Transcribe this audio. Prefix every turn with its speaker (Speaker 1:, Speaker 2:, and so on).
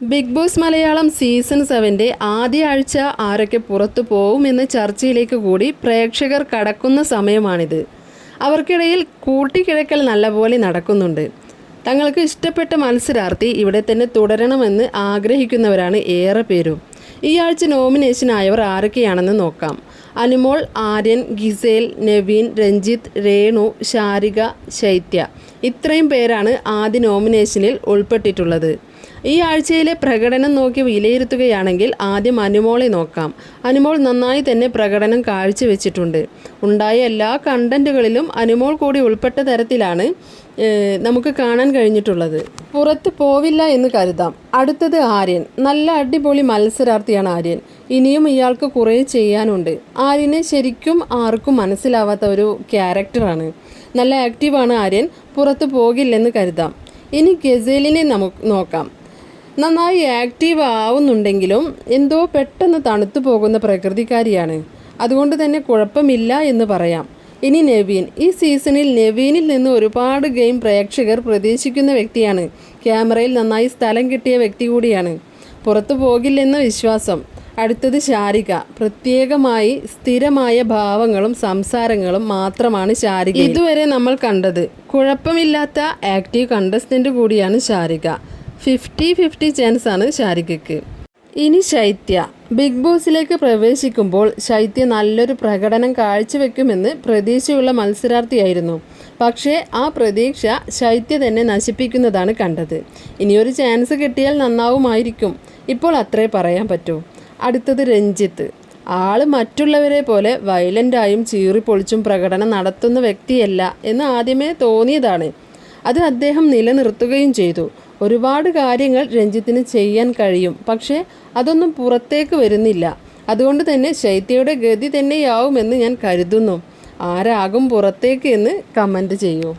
Speaker 1: Big Boss Malayalam season സെവന്റെ ആദ്യ ആഴ്ച ആരൊക്കെ പുറത്തു പോകുമെന്ന ചർച്ചയിലേക്ക് കൂടി പ്രേക്ഷകർ കടക്കുന്ന സമയമാണിത്. അവർക്കിടയിൽ കൂട്ടിക്കിഴക്കൽ നല്ലപോലെ നടക്കുന്നുണ്ട്. തങ്ങൾക്ക് ഇഷ്ടപ്പെട്ട മത്സരാർത്ഥി ഇവിടെ തന്നെ തുടരണമെന്ന് ആഗ്രഹിക്കുന്നവരാണ് ഏറെ പേരും. ഈ ആഴ്ച നോമിനേഷനായവർ ആരൊക്കെയാണെന്ന് നോക്കാം. അനുമോൾ ആര്യൻ ഗിസേൽ നവീൻ രഞ്ജിത്ത് രേണു ശാരിക ശൈത്യ. ഇത്രയും പേരാണ് ആദ്യ നോമിനേഷനിൽ ഉൾപ്പെട്ടിട്ടുള്ളത്. ഈ ആഴ്ചയിലെ പ്രകടനം നോക്കി വിലയിരുത്തുകയാണെങ്കിൽ ആദ്യം അനുമോളെ നോക്കാം. അനുമോൾ നന്നായി തന്നെ പ്രകടനം കാഴ്ചവെച്ചിട്ടുണ്ട്. ഉണ്ടായ എല്ലാ കണ്ടന്റുകളിലും അനുമോൾ കൂടി ഉൾപ്പെട്ട തരത്തിലാണ് നമുക്ക് കാണാൻ കഴിഞ്ഞിട്ടുള്ളത്. പുറത്ത് പോവില്ല എന്ന് കരുതാം. അടുത്തത് ആര്യൻ. നല്ല അടിപൊളി മത്സരാർത്ഥിയാണ് ആര്യൻ. ഇനിയും ഇയാൾക്ക് കുറേ ചെയ്യാനുണ്ട്. ആര്യനെ ശരിക്കും ആർക്കും മനസ്സിലാവാത്ത ഒരു ക്യാരക്ടറാണ്. നല്ല ആക്റ്റീവാണ് ആര്യൻ. പുറത്ത് പോകില്ലെന്ന് കരുതാം. ഇനി ഗസേലിനെ നമുക്ക് നോക്കാം. നന്നായി ആക്റ്റീവ് ആവുന്നുണ്ടെങ്കിലും എന്തോ പെട്ടെന്ന് തണുത്തു പോകുന്ന പ്രകൃതിക്കാരിയാണ്. അതുകൊണ്ട് തന്നെ കുഴപ്പമില്ല എന്ന് പറയാം. ഇനി നവീൻ. ഈ സീസണിൽ നവീനിൽ നിന്ന് ഒരുപാട് ഗെയിം പ്രേക്ഷകർ പ്രതീക്ഷിക്കുന്ന വ്യക്തിയാണ്. ക്യാമറയിൽ നന്നായി സ്ഥലം കിട്ടിയ വ്യക്തി കൂടിയാണ്. പുറത്തു പോകില്ലെന്ന വിശ്വാസം. അടുത്തത് ശാരിക. പ്രത്യേകമായി സ്ഥിരമായ ഭാവങ്ങളും സംസാരങ്ങളും മാത്രമാണ് ശാരിക ഇതുവരെ നമ്മൾ കണ്ടത് കുഴപ്പമില്ലാത്ത ആക്റ്റീവ് കണ്ടസ്റ്റന്റ് കൂടിയാണ് ശാരിക. ഫിഫ്റ്റി ഫിഫ്റ്റി ചാൻസ് ആണ് ശാരികയ്ക്ക്. ഇനി ശൈത്യ. ബിഗ് ബോസിലേക്ക് പ്രവേശിക്കുമ്പോൾ ശൈത്യ നല്ലൊരു പ്രകടനം കാഴ്ചവെക്കുമെന്ന് പ്രതീക്ഷയുള്ള മത്സരാർത്ഥിയായിരുന്നു. പക്ഷേ ആ പ്രതീക്ഷ ശൈത്യ തന്നെ നശിപ്പിക്കുന്നതാണ് കണ്ടത്. ഇനിയൊരു ചാൻസ് കിട്ടിയാൽ നന്നാവുമായിരിക്കും. ഇപ്പോൾ അത്രേ പറയാൻ പറ്റൂ. അടുത്തത് രഞ്ജിത്ത്. ആൾ മറ്റുള്ളവരെ പോലെ വയലന്റായും ചീറിപ്പൊളിച്ചും പ്രകടനം നടത്തുന്ന വ്യക്തിയല്ല എന്ന് ആദ്യമേ തോന്നിയതാണ്. അത് അദ്ദേഹം നിലനിർത്തുകയും ചെയ്തു. ഒരുപാട് കാര്യങ്ങൾ രഞ്ജിത്തിന് ചെയ്യാൻ കഴിയും. പക്ഷേ അതൊന്നും പുറത്തേക്ക് വരുന്നില്ല. അതുകൊണ്ട് തന്നെ ശൈത്യയുടെ ഗതി തന്നെയാവുമെന്ന് ഞാൻ കരുതുന്നു. ആരാകും പുറത്തേക്ക് എന്ന് കമന്റ് ചെയ്യൂ.